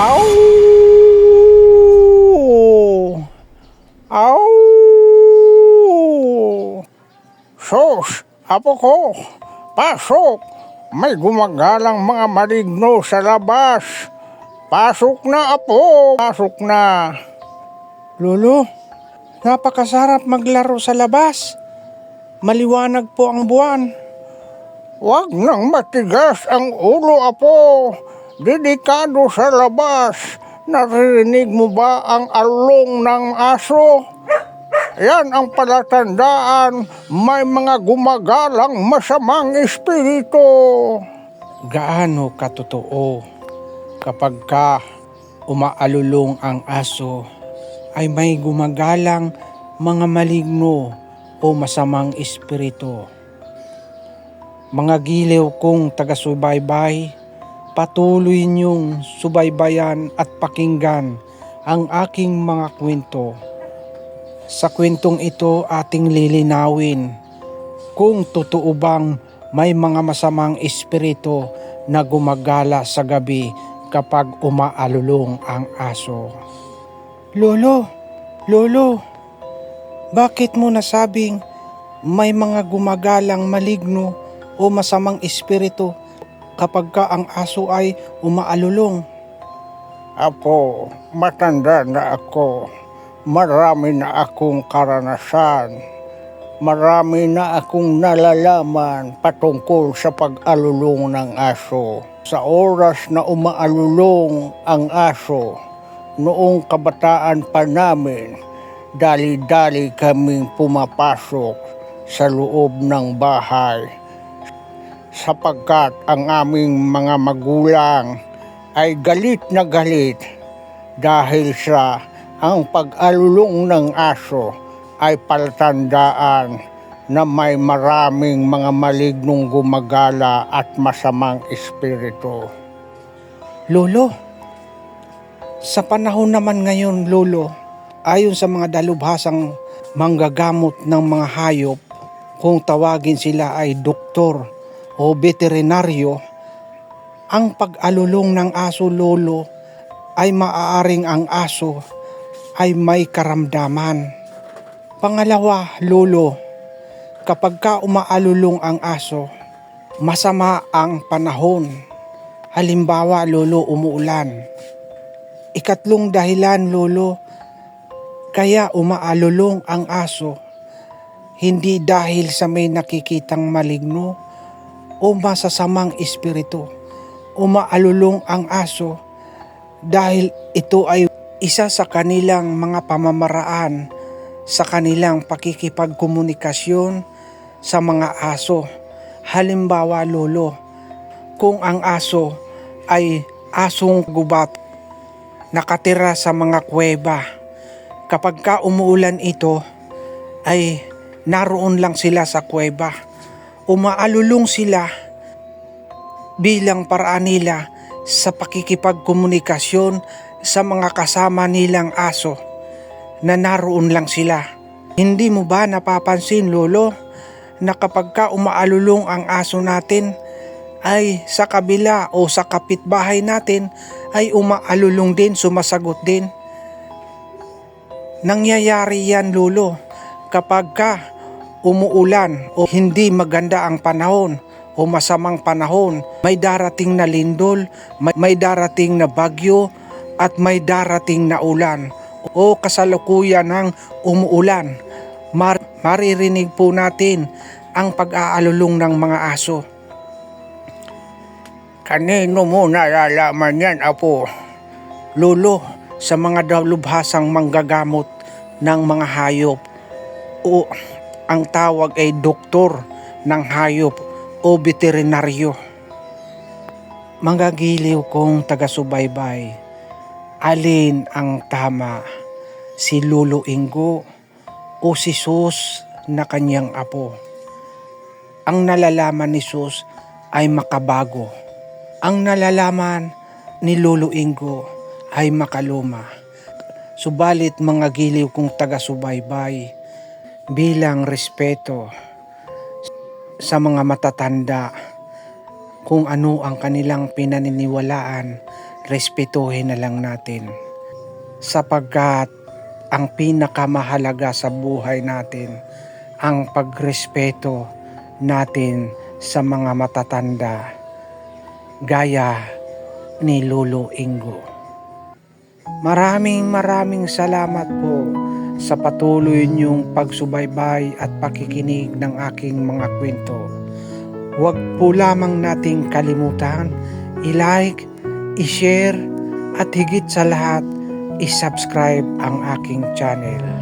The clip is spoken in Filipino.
Au! Au! Sos, apo ko, pasok. May gumagalang mga maligno sa labas. Pasok na, apo. Pasok na. Lolo, napakasarap maglaro sa labas. Maliwanag po ang buwan. Huwag nang matigas ang ulo, apo. Dedikado sa labas. Naririnig mo ba ang along ng aso? Yan ang palatandaan may mga gumagalang masamang espiritu. Gaano katotoo kapag ka umaalulong ang aso ay may gumagalang mga maligno o masamang espiritu. Mga giliw kong taga-subaybay, patuloy niyong subaybayan at pakinggan ang aking mga kwento. Sa kwentong ito ating lilinawin kung totoo bang may mga masamang espiritu na gumagala sa gabi kapag umaalulong ang aso. Lolo, lolo, bakit mo nasabing may mga gumagalang maligno o masamang espiritu kapag ka ang aso ay umaalulong? Apo, matanda na ako. Marami na akong karanasan. Marami na akong nalalaman patungkol sa pag-alulong ng aso. Sa oras na umaalulong ang aso, noong kabataan pa namin, dali-dali kaming pumapasok sa loob ng bahay sapagkat ang aming mga magulang ay galit na galit dahil sa ang pag-alulong ng aso ay palatandaan na may maraming mga malignong gumagala at masamang espiritu. Lolo, sa panahon naman ngayon, Lolo, ayon sa mga dalubhasang manggagamot ng mga hayop, kung tawagin sila ay doktor o veterinaryo, ang pag-alulong ng aso, Lolo, ay maaaring ang aso ay may karamdaman. Pangalawa, Lolo, kapag ka umaalulong ang aso, masama ang panahon. Halimbawa, Lolo, umuulan. Ikatlong dahilan, Lolo, kaya umaalulong ang aso. Hindi dahil sa may nakikitang maligno o masasamang espiritu. Umaalulong ang aso dahil ito ay isa sa kanilang mga pamamaraan sa kanilang pakikipagkomunikasyon sa mga aso. Halimbawa, lolo, kung ang aso ay asong gubat nakatira sa mga kuweba, kapag ka umuulan ito, ay naroon lang sila sa kuweba. Umaalulong sila bilang paraan nila sa pakikipagkomunikasyon sa mga kasama nilang aso na naroon lang sila. Hindi mo ba napapansin, Lolo, na kapag ka umaalulong ang aso natin, ay sa kabila o sa kapitbahay natin ay umaalulong din, sumasagot din. Nangyayari yan, Lolo, kapag ka umuulan o hindi maganda ang panahon o masamang panahon, may darating na lindol, may, may darating na bagyo, at may darating na ulan o kasalukuyan ng umuulan. Mar- maririnig po natin ang pag-aalulong ng mga aso. Kanino mo nalalaman yan, Apo? Lolo, sa mga dalubhasang manggagamot ng mga hayop o ang tawag ay doktor ng hayop o veterinaryo. Manggagiliw kong taga-subaybay, alin ang tama, si Lolo Ingo o si Sus na kanyang apo? Ang nalalaman ni Sus ay makabago. Ang nalalaman ni Lolo Ingo ay makaluma. Subalit mga giliw kong taga-subaybay bilang respeto sa mga matatanda kung ano ang kanilang pinaniniwalaan respetuhin na lang natin. Sapagkat ang pinakamahalaga sa buhay natin ang pagrespeto natin sa mga matatanda gaya ni Lolo Ingo. Maraming maraming salamat po sa patuloy niyong pagsubaybay at pakikinig ng aking mga kwento. Huwag po lamang nating kalimutan i-like, i-share at higit sa lahat i-subscribe ang aking channel.